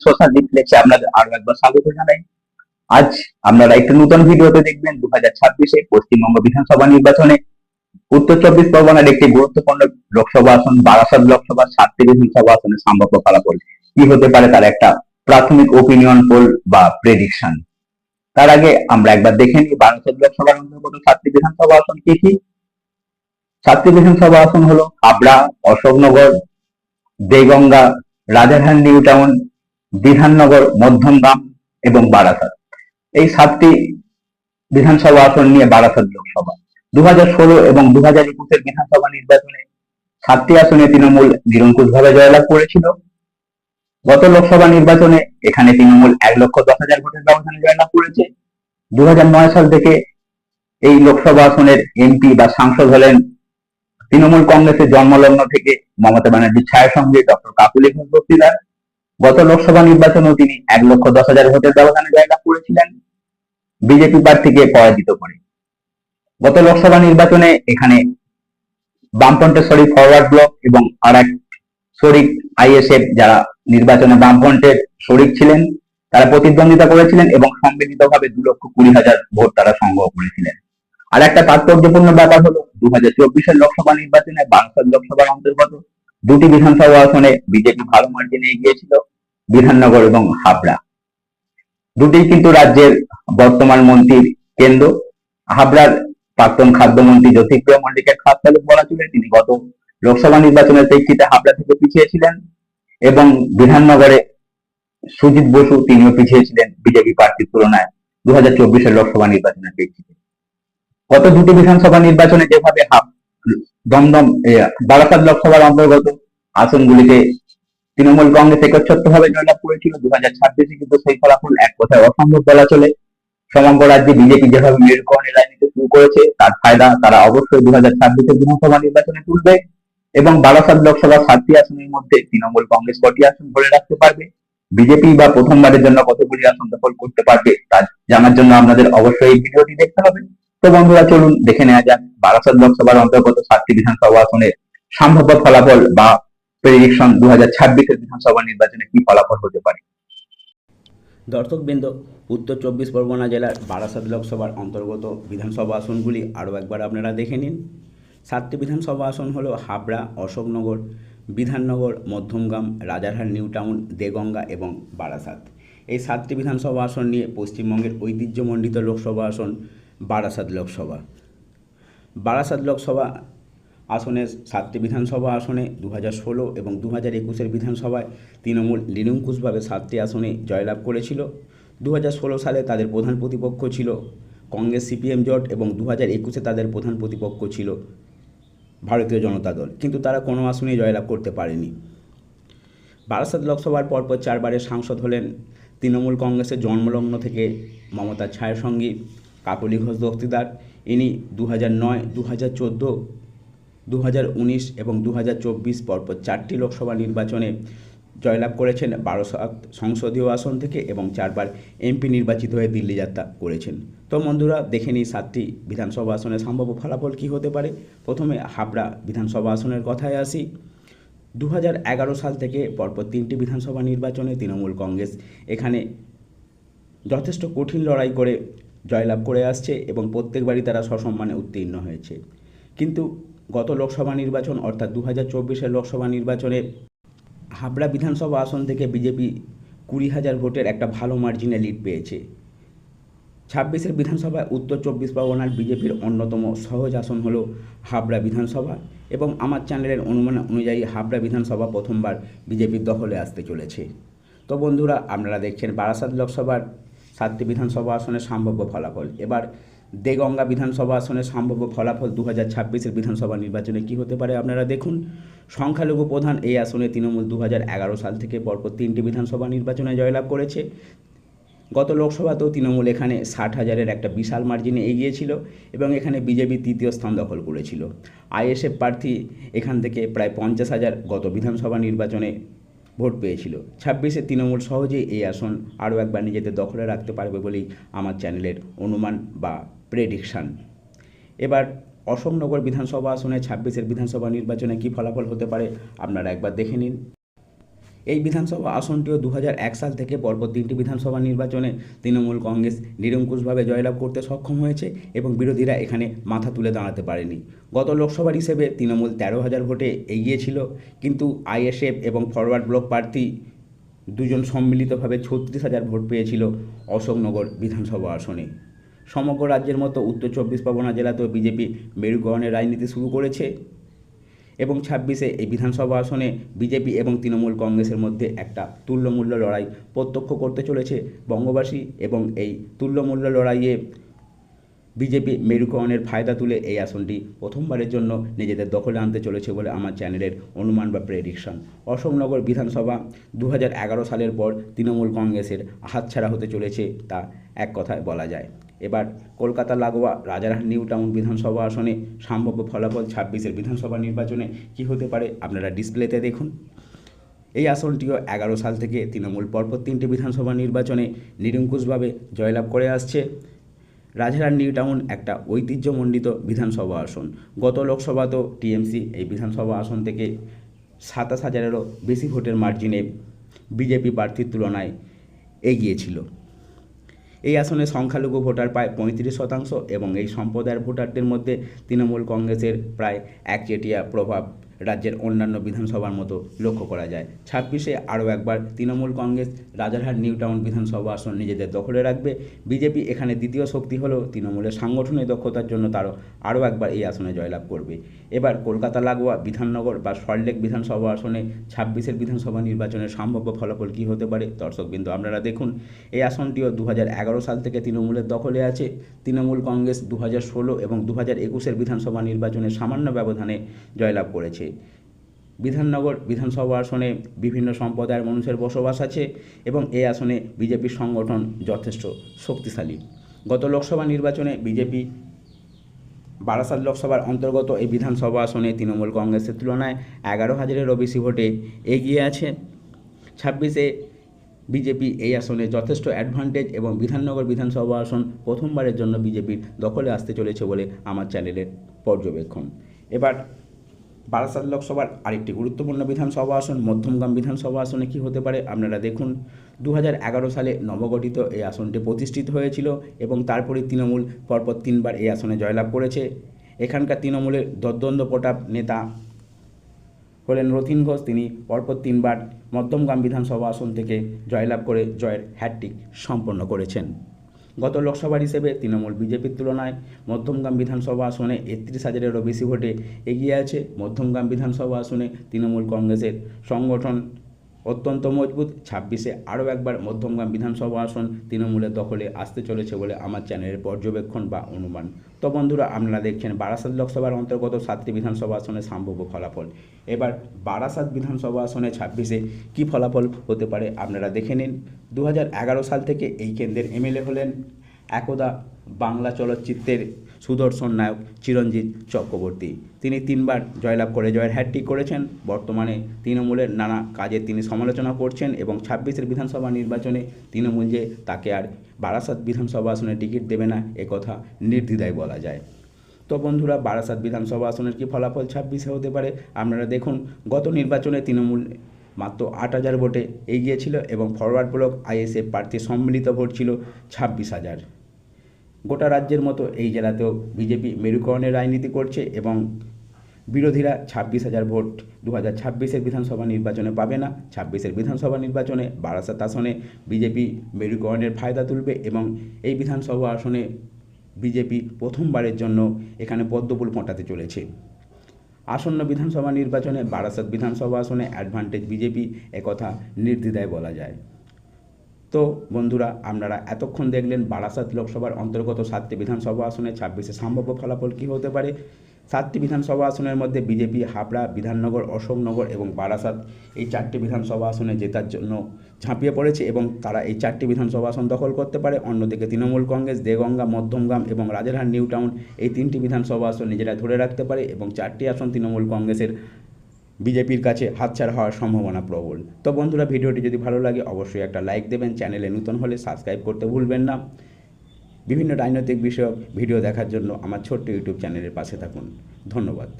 Social রিফ্লেক্সে আপনাদের আরও একবার স্বাগত জানাই। আজ আপনারা একটি নতুন ভিডিওতে দেখবেন দু হাজার ছাব্বিশে পশ্চিমবঙ্গ বিধানসভা নির্বাচনে উত্তর চব্বিশ পরগনার একটি গুরুত্বপূর্ণ লোকসভা আসন, বারাসাত লোকসভা সাতটি বিধানসভা সম্ভাব্য ফলাফল। কি হতে পারে তার একটা প্রাথমিক ওপিনিয়ন পোল বা প্রেডিকশন তার আগে আমরা একবার দেখে নিই বারাসাত লোকসভার অন্তর্গত সাতটি বিধানসভা আসন কি কি? সাতটি বিধানসভা আসন হলো হাবড়া, অশোকনগর, দেগঙ্গা, রাজারহাট নিউ টাউন বিধাননগর, মধ্যমগ্রাম এবং বারাসাত। এই সাতটি বিধানসভা আসন নিয়ে বারাসাত লোকসভা। দু হাজার ষোলো এবং দু হাজার একুশের বিধানসভা নির্বাচনে সাতটি আসনে তৃণমূল নিরঙ্কুশভাবে জয়লাভ করেছিল। গত লোকসভা নির্বাচনে এখানে তৃণমূল এক লক্ষ দশ হাজার ভোটের ব্যবধানে জয়লাভ করেছে। দু সাল থেকে এই লোকসভা আসনের এমপি বা সাংসদ হলেন তৃণমূল কংগ্রেসের জন্মলগ্ন থেকে মমতা ব্যানার্জির ছায়া সঙ্গে ডক্টর কাকুলি ঘোষ বক্সিদার গত লোকসভা নির্বাচনেও তিনি এক লক্ষ দশ হাজার ভোটের ব্যবধানে জায়গা করেছিলেন। বিজেপি প্রার্থীকে পরাজিত করে। গত লোকসভা নির্বাচনে এখানে বামফ্রন্টের শরিক ফরওয়ার্ড ব্লক এবং আর এক শরিক আইএসএফ যারা নির্বাচনে বামফ্রন্টের শরিক ছিলেন, তারা প্রতিদ্বন্দ্বিতা করেছিলেন এবং সম্মিলিতভাবে দু লক্ষ কুড়ি হাজার ভোট তারা সংগ্রহ করেছিলেন। আর একটা তাৎপর্যপূর্ণ ব্যাপার হলো দু হাজার চব্বিশের লোকসভা নির্বাচনে বারাসাত লোকসভার অন্তর্গত দুটি বিধানসভা আসনে বিজেপি ভালো মার্জিনে এগিয়েছিল বিধাননগর এবং হাবড়া। দুটি কিন্তু রাজ্যের বর্তমান মন্ত্রীর কেন্দ্র। হাবড়ার প্রাক্তন খাদ্যমন্ত্রী জ্যোতিপ্রিয় মল্লিকের খাস তালুক বলা চলে, তিনি গত লোকসভা নির্বাচনের প্রেক্ষিতে হাবড়া থেকে পিছিয়ে ছিলেন এবং বিধাননগরে সুজিত বসু তিনিও পিছিয়ে ছিলেন বিজেপি প্রার্থীর তুলনায় দু হাজার চব্বিশের লোকসভা নির্বাচনের প্রেক্ষিতে। গত দুটি বিধানসভা নির্বাচনে যেভাবে হাব- দমদম বারাসাত লোকসভার অন্তর্গত আসনগুলিতে তৃণমূল কংগ্রেস একচ্ছত্র ভাবে জয়লাভ করেছিল। দু হাজার ছাব্বিশে কিন্তু সেই ফলাফল এক কথায় অসম্ভব বলা চলে। সমগ্র রাজ্যে বিজেপি যেভাবে মেরুকরণের রাজনীতি শুরু করেছে, তার ফায়দা তারা অবশ্যই দু হাজার ছাব্বিশের বিধানসভা নির্বাচনে তুলবে এবং বারাসাত লোকসভা সাতটি আসনের মধ্যে তৃণমূল কংগ্রেস কটি আসন ধরে রাখতে পারবে। বিজেপি বা প্রথমবারের জন্য কতগুলি আসন দখল করতে পারবে তা জানার জন্য আপনাদের অবশ্যই এই ভিডিওটি দেখতে হবে। তো বন্ধুরা, চলুন দেখে নেওয়া যাক। বারাসাত লোকসভার অন্তর্গত সাতটি বিধানসভা আসনের সম্ভাব্য ফলাফল বা প্রেডিকশন দু হাজার ছাব্বিশের বিধানসভা নির্বাচনে কি ফলাফল হতে পারে। দর্শকবৃন্দ, উত্তর চব্বিশ পরগনা জেলার বারাসাত লোকসভার অন্তর্গত বিধানসভা আসনগুলি আরও একবার আপনারা দেখে নিন। সাতটি বিধানসভা আসন হল হাবড়া, অশোকনগর, বিধাননগর, মধ্যমগ্রাম, রাজারহাট নিউ টাউন দেগঙ্গা এবং বারাসাত। এই সাতটি বিধানসভা আসন নিয়ে পশ্চিমবঙ্গের ঐতিহ্যমণ্ডিত লোকসভা আসন বারাসাত লোকসভা। বারাসাত লোকসভা আসনের সাতটি বিধানসভা আসনে দু হাজার ষোলো এবং দু হাজার একুশের বিধানসভায় তৃণমূল নিরঙ্কুশভাবে সাতটি আসনে জয়লাভ করেছিল। দু হাজার ষোলো সালে তাদের প্রধান প্রতিপক্ষ ছিল কংগ্রেস সিপিএম জোট এবং দু হাজার একুশে তাদের প্রধান প্রতিপক্ষ ছিল ভারতীয় জনতা দল। কিন্তু তারা কোনো আসনে জয়লাভ করতে পারেনি। বারাসাত লোকসভার পরপর চারবারের সাংসদ হলেন তৃণমূল কংগ্রেসের জন্মলগ্ন থেকে মমতার ছায়াসঙ্গী কাকলি ঘোষ দস্তিদার। ইনি দু হাজার নয় দু হাজার চোদ্দ দু হাজার উনিশ এবং দু হাজার চব্বিশ পরপর চারটি লোকসভা নির্বাচনে জয়লাভ করেছেন বারোসাত সংসদীয় আসন থেকে এবং চারবার এমপি নির্বাচিত হয়ে দিল্লি যাত্রা করেছেন। তো বন্ধুরা, দেখে নিই সাতটি বিধানসভা আসনের সম্ভাব্য ফলাফল কী হতে পারে। প্রথমে হাবড়া বিধানসভা আসনের কথায় আসি। দু হাজার এগারো সাল থেকে পরপর তিনটি বিধানসভা নির্বাচনে তৃণমূল কংগ্রেস এখানে যথেষ্ট কঠিন লড়াই করে জয়লাভ করে আসছে এবং প্রত্যেকবারই তারা সসম্মানে উত্তীর্ণ হয়েছে। কিন্তু গত লোকসভা নির্বাচন, অর্থাৎ দু হাজার লোকসভা নির্বাচনে হাবড়া বিধানসভা আসন থেকে বিজেপি কুড়ি হাজার ভোটের একটা ভালো মার্জিনে লিড পেয়েছে। ছাব্বিশের বিধানসভায় উত্তর চব্বিশ পরগনার বিজেপির অন্যতম সহজ আসন হলো হাবড়া বিধানসভা এবং আমার চ্যানেলের অনুমান অনুযায়ী হাবড়া বিধানসভা প্রথমবার বিজেপির দখলে আসতে চলেছে। তো বন্ধুরা, আপনারা দেখছেন বারাসাত লোকসভার সাতটি বিধানসভা আসনের সম্ভাব্য ফলাফল। এবার দেগঙ্গা বিধানসভা আসনের সম্ভাব্য ফলাফল দু হাজার ছাব্বিশের বিধানসভা নির্বাচনে কী হতে পারে আপনারা দেখুন। সংখ্যালঘু প্রধান এই আসনে তৃণমূল দু হাজার এগারো সাল থেকে পরপর তিনটি বিধানসভা নির্বাচনে জয়লাভ করেছে। গত লোকসভাতেও তৃণমূল এখানে ষাট হাজারের একটা বিশাল মার্জিনে এগিয়েছিল এবং এখানে বিজেপি তৃতীয় স্থান দখল করেছিল। আইএসএফ প্রার্থী এখান থেকে প্রায় পঞ্চাশ হাজার গত বিধানসভা নির্বাচনে ভোট পেয়েছিল। ছাব্বিশে তৃণমূল সহজেই এই আসন আরও একবার নিজেদের দখলে রাখতে পারবে বলেই আমার চ্যানেলের অনুমান বা প্রেডিকশান এবার অশোকনগর বিধানসভা আসনে ছাব্বিশের বিধানসভা নির্বাচনে কি ফলাফল হতে পারে আপনারা একবার দেখে নিন। এই বিধানসভা আসনটিও দু সাল থেকে পরপর তিনটি বিধানসভা নির্বাচনে তৃণমূল কংগ্রেস নিরঙ্কুশভাবে জয়লাভ করতে সক্ষম হয়েছে এবং বিরোধীরা এখানে মাথা তুলে দাঁড়াতে পারেনি। গত লোকসভার হিসেবে তৃণমূল তেরো হাজার ভোটে এগিয়ে ছিল, কিন্তু আইএসএফ এবং ফরওয়ার্ড ব্লক প্রার্থী দুজন সম্মিলিতভাবে ছত্রিশ হাজার ভোট পেয়েছিল অশোকনগর বিধানসভা আসনে। সমগ্র রাজ্যের মতো উত্তর চব্বিশ পরগনা জেলাতেও বিজেপি মেরুকরণের রাজনীতি শুরু করেছে। এবং ছাব্বিশে এই বিধানসভা আসনে বিজেপি এবং তৃণমূল কংগ্রেসের মধ্যে একটা তুল্যমূল্য লড়াই প্রত্যক্ষ করতে চলেছে বঙ্গবাসী এবং এই তুল্যমূল্য লড়াইয়ে বিজেপি মেরুকরণের ফায়দা তুলে এই আসনটি প্রথমবারের জন্য নিজেদের দখলে আনতে চলেছে বলে আমার চ্যানেলের অনুমান বা প্রেডিকশন অশোকনগর বিধানসভা দু হাজার এগারো সালের পর তৃণমূল কংগ্রেসের হাতছাড়া হতে চলেছে তা এক কথায় বলা যায়। এবার কলকাতা লাগোয়া রাজারহাট নিউ টাউন বিধানসভা আসনে সম্ভাব্য ফলাফল ছাব্বিশের বিধানসভা নির্বাচনে কি হতে পারে আপনারা ডিসপ্লেতে দেখুন। এই আসনটিও এগারো সাল থেকে তৃণমূল পরপর তিনটি বিধানসভা নির্বাচনে নিরঙ্কুশভাবে জয়লাভ করে আসছে। রাজারহাট নিউ টাউন একটা ঐতিহ্যমণ্ডিত বিধানসভা আসন। গত লোকসভা লোকসভাতেও টিএমসি এই বিধানসভা আসন থেকে সাতাশ হাজারেরও বেশি ভোটের মার্জিনে বিজেপি প্রার্থীর তুলনায় এগিয়েছিল এই আসনে সংখ্যালঘু ভোটার প্রায় পঁয়ত্রিশ শতাংশ এবং এই সম্প্রদায়ের ভোটারদের মধ্যে তৃণমূল কংগ্রেসের প্রায় একচেটিয়া প্রভাব রাজ্যের অন্যান্য বিধানসভার মতো লক্ষ্য করা যায়। ছাব্বিশে আরও একবার Trinamool Congress Rajarhat new town বিধানসভা আসন নিজেদের দখলে রাখবে। বিজেপি এখানে দ্বিতীয় শক্তি হলেও তৃণমূলের সাংগঠনিক দক্ষতার জন্য তারও আরও একবার এই আসনে জয়লাভ করবে। এবার কলকাতা লাগোয়া বিধাননগর বা সল্টলেক বিধানসভা আসনে ছাব্বিশের বিধানসভা নির্বাচনের সম্ভাব্য ফলাফল কী হতে পারে? দর্শকবৃন্দ, আপনারা দেখুন, এই আসনটিও দু সাল থেকে তৃণমূলের দখলে আছে। তৃণমূল কংগ্রেস দু হাজার ষোলো এবং দু হাজার একুশের বিধানসভা নির্বাচনে সামান্য ব্যবধানে জয়লাভ করেছে। বিধাননগর বিধানসভা আসনে বিভিন্ন সম্প্রদায়ের মানুষের বসবাস আছে এবং এই আসনে বিজেপির সংগঠন যথেষ্ট শক্তিশালী। গত লোকসভা নির্বাচনে বিজেপি বারাসাত লোকসভার অন্তর্গত এই বিধানসভা আসনে তৃণমূল কংগ্রেসের তুলনায় এগারো হাজারেরও বেশি ভোটে এগিয়ে আছে। ছাব্বিশে বিজেপি এই আসনে যথেষ্ট অ্যাডভান্টেজ এবং বিধাননগর বিধানসভা আসন প্রথমবারের জন্য বিজেপির দখলে আসতে চলেছে বলে আমার চ্যানেলের পর্যবেক্ষণ। এবার বারাসাত লোকসভার আরেকটি গুরুত্বপূর্ণ বিধানসভা আসন, মধ্যমগ্রাম বিধানসভা আসনে কী হতে পারে? আপনারা দেখুন দু হাজার এগারো সালে নবগঠিত এই আসনটি প্রতিষ্ঠিত হয়েছিল এবং তারপরে তৃণমূল পরপর তিনবার এই আসনে জয়লাভ করেছে। এখানকার তৃণমূলের দদ্বন্দ্ব প্রতাপ নেতা হলেন রথিন ঘোষ। তিনি পরপর তিনবার মধ্যমগ্রাম বিধানসভা আসন থেকে জয়লাভ করে জয়ের হ্যাট্রিক সম্পন্ন করেছেন। গত লোকসভার হিসেবে তৃণমূল বিজেপির তুলনায় মধ্যমগ্রাম বিধানসভা আসনে একত্রিশ হাজারেরও বেশি ভোটে এগিয়ে আছে। মধ্যমগ্রাম বিধানসভা আসনে তৃণমূল কংগ্রেসের সংগঠন অত্যন্ত মজবুত। ছাব্বিশে আরও একবার মধ্যমগ্রাম বিধানসভা আসন তৃণমূলের দখলে আসতে চলেছে বলে আমার চ্যানেলের পর্যবেক্ষণ বা অনুমান। তো বন্ধুরা, আপনারা দেখছেন বারাসাত লোকসভার অন্তর্গত সাতটি বিধানসভা আসনে সম্ভাব্য ফলাফল। এবার বারাসাত বিধানসভা আসনে ছাব্বিশে কী ফলাফল হতে পারে আপনারা দেখে নিন। দু হাজার এগারো সাল থেকে এই কেন্দ্রের এমএলএ হলেন একদা বাংলা চলচ্চিত্রের সুদর্শন নায়ক চিরঞ্জিত চক্রবর্তী। তিনি তিনবার জয়লাভ করে জয়ের হ্যাট্রিক করেছেন। বর্তমানে তৃণমূলের নানা কাজে তিনি সমালোচনা করছেন এবং ছাব্বিশের বিধানসভা নির্বাচনে তৃণমূল যে তাকে আর বারাসাত বিধানসভা আসনে টিকিট দেবে না একথা নির্দ্বিধায় বলা যায়। তো বন্ধুরা, বারাসাত বিধানসভা আসনের কি ফলাফল ছাব্বিশে হতে পারে? আপনারা দেখুন, গত নির্বাচনে তৃণমূল মাত্র আট হাজার ভোটে এগিয়েছিল এবং ফরওয়ার্ড ব্লক আইএসএফ প্রার্থী সম্মিলিত ভোট ছিল ছাব্বিশ হাজার। গোটা রাজ্যের মতো এই জেলাতেও বিজেপি মেরুকরণের রাজনীতি করছে এবং বিরোধীরা ছাব্বিশ হাজার ভোট দু হাজার ছাব্বিশের বিধানসভা নির্বাচনে পাবে না। ছাব্বিশের বিধানসভা নির্বাচনে বারাসাত আসনে বিজেপি মেরুকরণের ফায়দা তুলবে এবং এই বিধানসভা আসনে বিজেপি প্রথমবারের জন্য এখানে পদ্মফুল ফোটাতে চলেছে। আসন্ন বিধানসভা নির্বাচনে বারাসাত বিধানসভা আসনে অ্যাডভান্টেজ বিজেপি একথা নির্দ্বিধায় বলা যায়। তো বন্ধুরা, আপনারা এতক্ষণ দেখলেন বারাসাত লোকসভার অন্তর্গত সাতটি বিধানসভা আসনে ছাব্বিশে সম্ভাব্য ফলাফল কী হতে পারে? সাতটি বিধানসভা আসনের মধ্যে বিজেপি, হাবড়া, বিধাননগর, অশোকনগর এবং বারাসাত এই চারটি বিধানসভা আসনে জেতার জন্য ঝাঁপিয়ে পড়েছে এবং তারা এই চারটি বিধানসভা আসন দখল করতে পারে। অন্যদিকে তৃণমূল কংগ্রেস, দেগঙ্গা, মধ্যমগ্রাম এবং রাজারহাট নিউ টাউন এই তিনটি বিধানসভা আসন নিজেরা ধরে রাখতে পারে এবং চারটি আসন তৃণমূল কংগ্রেসের বিজেপির কাছে হাতছাড় হওয়ার সম্ভাবনা প্রবল। তো বন্ধুরা, ভিডিওটি যদি ভালো লাগে, অবশ্যই একটা লাইক দেবেন। চ্যানেলে নতুন হলে সাবস্ক্রাইব করতে ভুলবেন না। বিভিন্ন রাজনৈতিক বিষয়ক ভিডিও দেখার জন্য আমার ছোট্ট ইউটিউব চ্যানেলের পাশে থাকুন। ধন্যবাদ।